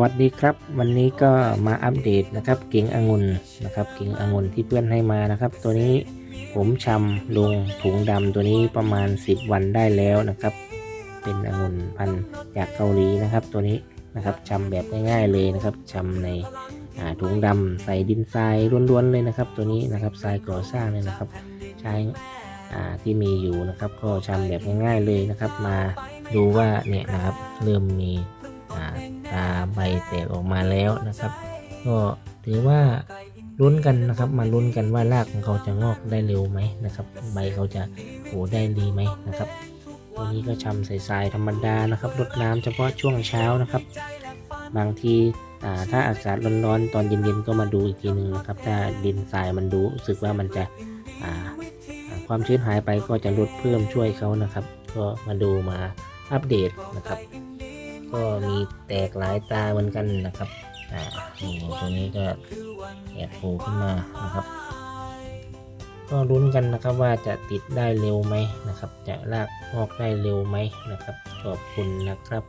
วัสดีครับ วันนี้ก็มาอัปเดตนะครับกิ่งองุ่นนะครับกิ่งองุ่นที่เพื่อนให้มานะครับ ตัวนี้ผมชำลงถุงดำตัวนี้ประมาณ 10 วันได้แล้วนะครับ เป็นองุ่นพันธุ์จากเกาหลีนะครับ ตัวนี้นะครับชำแบบง่ายๆเลยนะครับชำในาถุงดำใส่ดินทรายล้วนๆเลยนะครับ ตัวนี้นะครับทรายก่อสร้างเลยนะครับ ใช้ที่มีอยู่นะครับ ก็ชำแบบง่ายๆเลยนะครับ มาดูว่าเนี่ยนะครับเริ่มมี ตาใบแตกออกมาแล้วนะครับ ก็ถือว่าลุ้นกันนะครับ มาลุ้นกันว่ารากของเขาจะงอกได้เร็วไหมนะครับ ใบเขาจะโหได้ดีไหมนะครับตัวนี้ก็ชำใส่ทรายธรรมดานะครับรดน้ำเฉพาะช่วงเช้านะครับ บางทีถ้าอากาศร้อนๆตอนเย็นๆก็มาดูอีกทีหนึ่งนะครับ ถ้าดินทรายมันดูรู้สึกว่ามันจะความชื้นหายไปก็จะลดเพิ่มช่วยเขานะครับ ก็มาดูมาอัปเดตนะครับ ก็มีแตกหลายตาเหมือนกันนะครับอ่านี่ตัวนี้ก็แอบโผล่ขึ้นมานะครับ ก็ลุ้นกันนะครับว่าจะติดได้เร็วไหมนะครับ จะลากออกได้เร็วไหมนะครับ ขอบคุณนะครับ